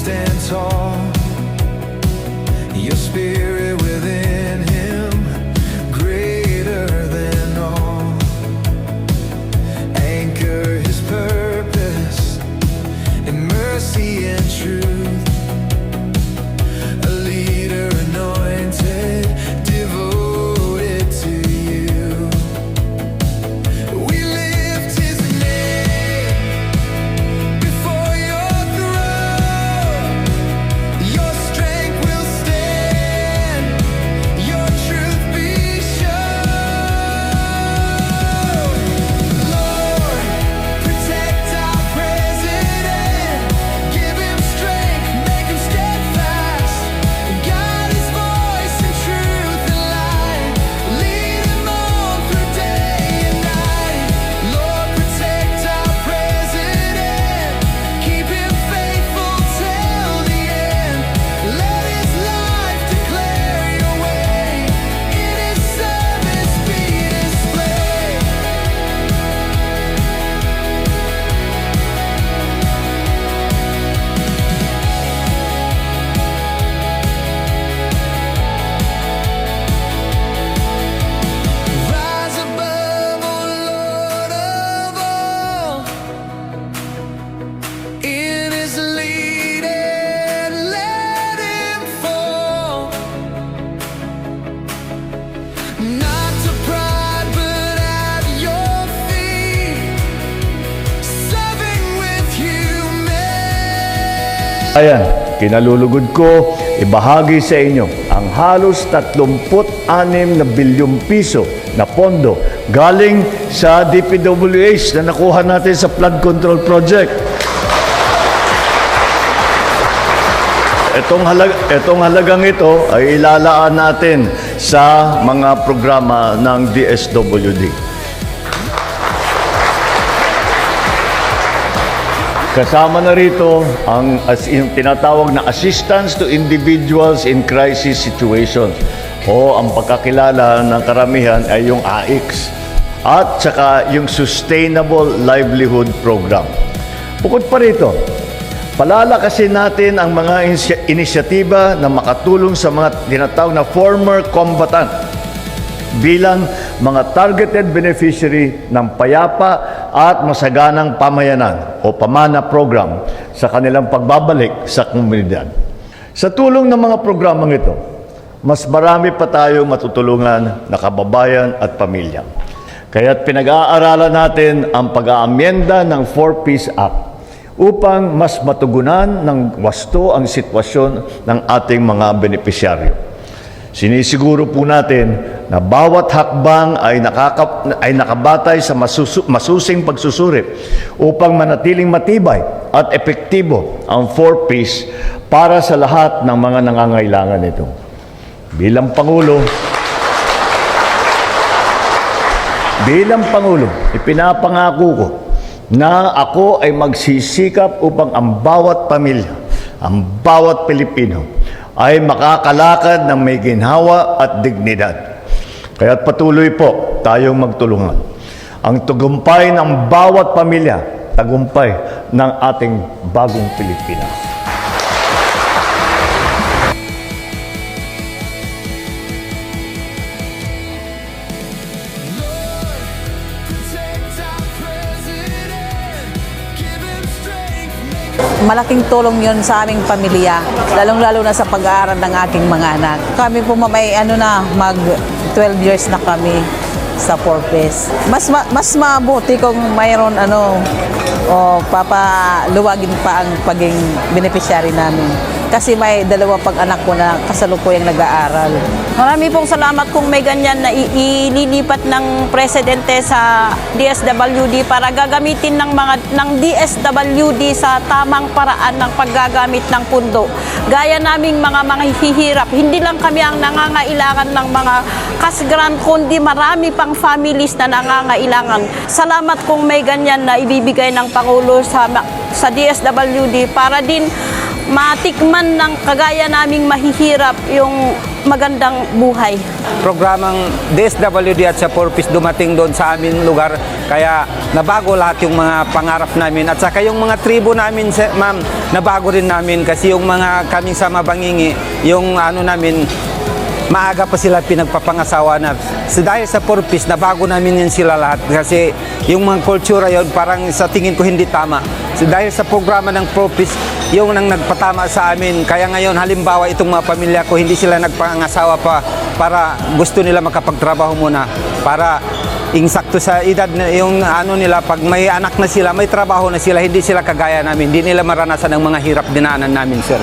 stand tall. Your spirit within him, greater than all. Anchor his purpose in mercy and truth. Ayan, kinalulugod ko, ibahagi sa inyo ang halos 36 na bilyong piso na pondo galing sa DPWH na nakuha natin sa flood control project. Itong, halag, itong halagang ito ay ilalaan natin sa mga programa ng DSWD. Kasama na rito ang as yung tinatawag na assistance to individuals in crisis situations o ang pagkakilala ng karamihan ay yung AIX at saka yung Sustainable Livelihood Program. Bukod pa rito, palalakasin natin ang mga inisya- inisyatiba na makatulong sa mga tinatawag na former combatant bilang mga targeted beneficiary ng payapa at masaganang pamayanan o pamana program sa kanilang pagbabalik sa komunidad. Sa tulong ng mga programang ito, mas marami pa tayong matutulungan na kababayan at pamilya. Kaya't pinag-aaralan natin ang pag-aamyenda ng 4-Piece Act upang mas matugunan ng wasto ang sitwasyon ng ating mga benepisyaryo. Sinisiguro po natin na bawat hakbang ay, nakaka, ay nakabatay sa masusu, masusing pagsusuri upang manatiling matibay at epektibo ang 4Ps para sa lahat ng mga nangangailangan nito. Bilang Pangulo, bilang Pangulo, ipinapangako ko na ako ay magsisikap upang ang bawat pamilya, ang bawat Pilipino ay makakalakad ng may ginhawa at dignidad. Kaya't patuloy po tayong magtulungan. Ang tagumpay ng bawat pamilya, tagumpay ng ating bagong Pilipinas. Malaking tulong yon sa aming pamilya, lalong-lalo na sa pag-aaral ng aking mga anak. Kami po may ano na, mag 12 years na kami sa Porpes. Mas ma- mas mabuti kung mayroon ano o papaluwagin pa ang paging beneficiary namin. Kasi may dalawa pang anak ko na kasalukuyang nag-aaral. Marami pong salamat kung may ganyan na ililipat ng presidente sa DSWD para gagamitin ng mga ng DSWD sa tamang paraan ng paggagamit ng pundo. Gaya naming mga mga hihirap, hindi lang kami ang nangangailangan ng mga cash grant kundi marami pang families na nangangailangan. Salamat kung may ganyan na ibibigay ng Pangulo sa sa DSWD para din matikman ng kagaya naming mahihirap yung magandang buhay. programang DSWD at sa Purpose dumating doon sa amin lugar. Kaya nabago lahat yung mga pangarap namin. At saka yung mga tribo namin ma'am nabago rin namin. Kasi yung mga kaming sa Mabangingi yung ano namin maaga pa sila pinagpapangasawa na. So dahil sa purpose nabago namin yun sila lahat. Kasi yung mga kultura yon parang sa tingin ko hindi tama. So dahil sa programa ng purpose yung nang nagpatama sa amin. Kaya ngayon, halimbawa, itong mga pamilya ko, hindi sila nagpangasawa pa para gusto nila makapagtrabaho muna. Para insakto sa edad na yung ano nila, pag may anak na sila, may trabaho na sila, hindi sila kagaya namin. Hindi nila maranasan ang mga hirap dinaanan namin, sir.